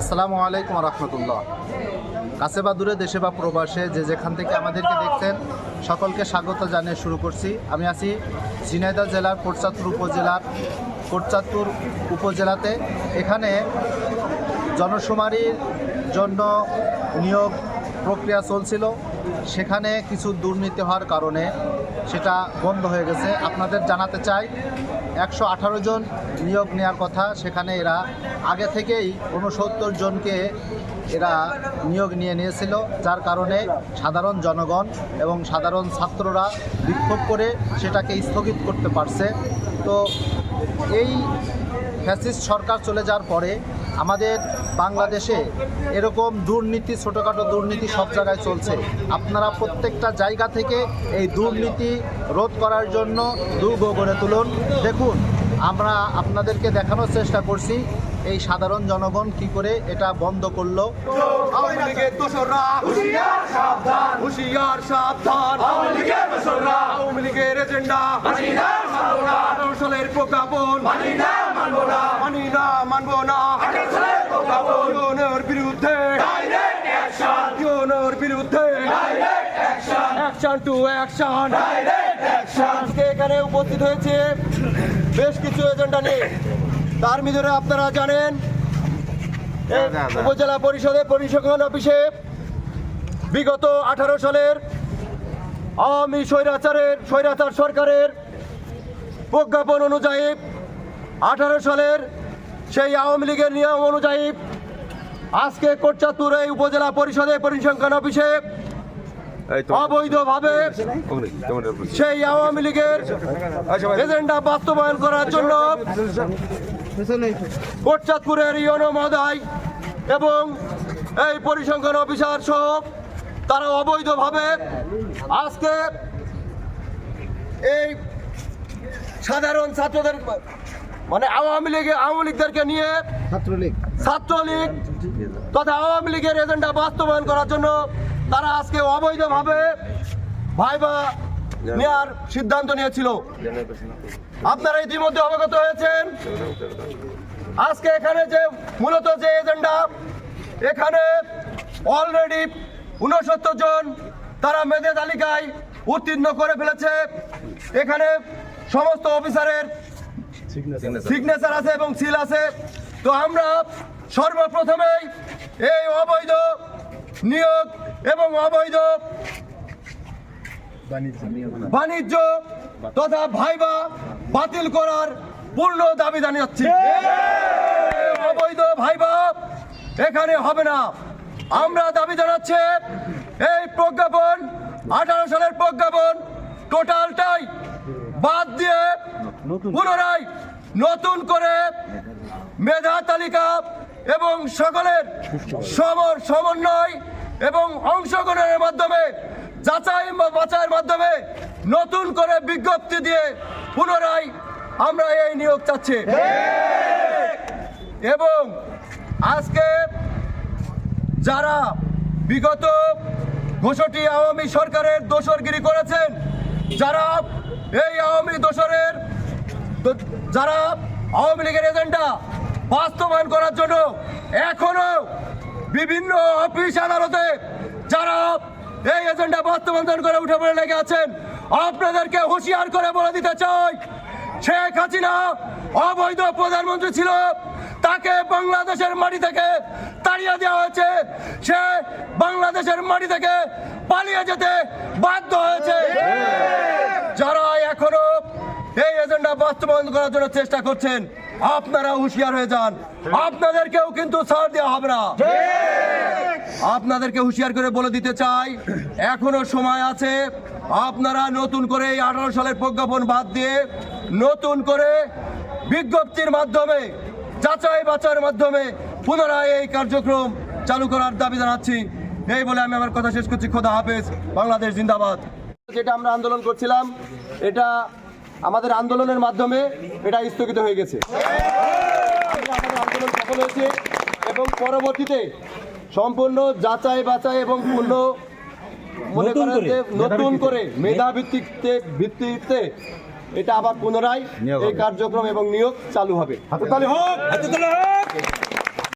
আসসালামু আলাইকুম রহমতুল্লাহ। কাছে বা দূরে, দেশে বা প্রবাসে যে যেখান থেকে আমাদেরকে দেখছেন, সকলকে স্বাগত জানিয়ে শুরু করছি। আমি আছি ঝিনাইদহ জেলার কোটচাঁদপুর উপজেলার, কোটচাঁদপুর উপজেলাতে। এখানে জনশুমারির জন্য নিয়োগ প্রক্রিয়া চলছিল। সেখানে কিছু দুর্নীতি হওয়ার কারণে সেটা বন্ধ হয়ে গেছে। আপনাদের জানাতে চাই একশো আঠারো জন নিয়োগ নেওয়ার কথা। সেখানে এরা আগে থেকেই উনসত্তর জনকে এরা নিয়োগ নিয়ে নিয়েছিল, যার কারণে সাধারণ জনগণ এবং সাধারণ ছাত্ররা বিক্ষোভ করে সেটাকে স্থগিত করতে পারছে। তো এই ফ্যাসিস্ট সরকার চলে যাওয়ার পরে আমাদের বাংলাদেশে এরকম দুর্নীতি, ছোটোখাটো দুর্নীতি সব জায়গায় চলছে। আপনারা প্রত্যেকটা জায়গা থেকে এই দুর্নীতি রোধ করার জন্য দুর্গ গড়ে তুলুন। দেখুন, আমরা আপনাদেরকে দেখানোর চেষ্টা করছি এই সাধারণ জনগণ কি করে এটা বন্ধ করল? বিরুদ্ধে। ডাইরেক্ট অ্যাকশন ইউনের বিরুদ্ধে। Direct action action to action direct action আজকে এখানে উপস্থিত হয়েছে বেশ কিছু এজেন্ডা নিয়ে। তার ভিতরে আপনারা জানেন উপজেলা পরিষদের পরিসংখ্যান অফিসে বিগত আঠারো সালের আওয়ামী স্বৈরাচারের স্বৈরাচার সরকারের প্রজ্ঞাপন অনুযায়ী আঠারো সালের সেই আওয়ামী লীগের নিয়ম অনুযায়ী আজকে কোটচাঁদপুর এই উপজেলা পরিষদের পরিসংখ্যান অফিসে অবৈধভাবে সেই আওয়ামী লীগের এজেন্ডা বাস্তবায়ন করার জন্য কোটচাঁদপুরের ইয়নো মহোদয় এবং এই পরিসংখ্যান অফিসার সহ তারা অবৈধভাবে আজকে এই সাধারণ ছাত্রদের মানে আওয়ামী লীগে আওয়ামী লীগদেরকে নিয়ে ছাত্রলীগ। ছাত্রলীগ তথা আওয়ামী লীগের এজেন্ডা বাস্তবায়ন করার জন্য তারা আজকে অবৈধভাবে ভাইবা নেওয়ার সিদ্ধান্ত নিয়েছিল। আপনারা ইতিমধ্যে অবগত হয়েছেন। আজকে এখানে যে মূলত যে এজেন্ডা, এখানে অলরেডি উনসত্তর জন তারা মেধে তালিকায় উত্তীর্ণ করে ফেলেছে। এখানে সমস্ত অফিসারের সিগনেচার আছে এবং সিল আছে। তো আমরা সর্বপ্রথমেই এই অবৈধ নিয়োগ এবং অবৈধ বাণিজ্য তথা ভাইবা বাতিল করার পূর্ণ দাবি জানাচ্ছি অবৈধ ভাইবা এখানে হবে না। আমরা দাবি জানাচ্ছি, এই প্রজ্ঞাপন, আঠারো সালের প্রজ্ঞাপন টোটালটাই বাদ দিয়ে পুনরায় নতুন করে মেধা তালিকা এবং সকলের সমর সমন্বয় এবং অংশগ্রহণের মাধ্যমে, যাচাই বাছাইয়ের মাধ্যমে নতুন করে বিজ্ঞপ্তি দিয়ে পুনরায় আমরা এই নিয়োগ চাচ্ছি। এবং আজকে যারা বিগত ঘোষটি আওয়ামী সরকারের দোসরগিরি করেছেন, যারা এই আওয়ামী দোসরের তো- যারা আওয়ামী লীগের এজেন্ডা বাস্তবায়ন করার জন্য এখনও বিভিন্ন অফিস আদালতে যারা এই এজেন্ডা বাস্তবায়ন করে উঠে পড়ে লেগে আছেন আপনাদেরকে হুঁশিয়ার করে বলে দিতে চাই, শেখ হাসিনা অবৈধ প্রধানমন্ত্রী ছিল, তাকে বাংলাদেশের মাটি থেকে তাড়িয়ে দেওয়া হয়েছে, সে বাংলাদেশের মাটি থেকে পালিয়ে যেতে বাধ্য হয়েছে। যারা এখনও এই এজেন্ডা বাস্তবায়ন করার জন্য চেষ্টা করছেন, আপনারা হুঁশিয়ার হয়ে যান। আপনাদেরকেও কিন্তু ছাড় দেওয়া হবে না। আপনাদেরকে হুঁশিয়ার করে বলে দিতে চাই, এখনও সময় আছে আপনারা নতুন করে এই আঠারো সালের প্রজ্ঞাপন বাদ দিয়ে নতুন করে বিজ্ঞপ্তির মাধ্যমে, যাচাই বাছাইয়ের মাধ্যমে পুনরায় এই কার্যক্রম চালু করার দাবি জানাচ্ছি। এই বলে আমি আমার কথা শেষ করছি। খোদা হাফেজ। বাংলাদেশ জিন্দাবাদ। যেটা আমরা আন্দোলন করছিলাম, এটা আমাদের আন্দোলনের মাধ্যমে এটা স্থগিত হয়ে গেছে। আমাদের আন্দোলন সফল হয়েছে এবং পরবর্তীতে সম্পূর্ণ যাচাই বাছাই এবং পূর্ণ মনে করেন যে নতুন করে মেধা ভিত্তিতে ভিত্তিতে এটা আবার পুনরায় এই কার্যক্রম এবং নিয়োগ চালু হবে। হাতে তালি হোক!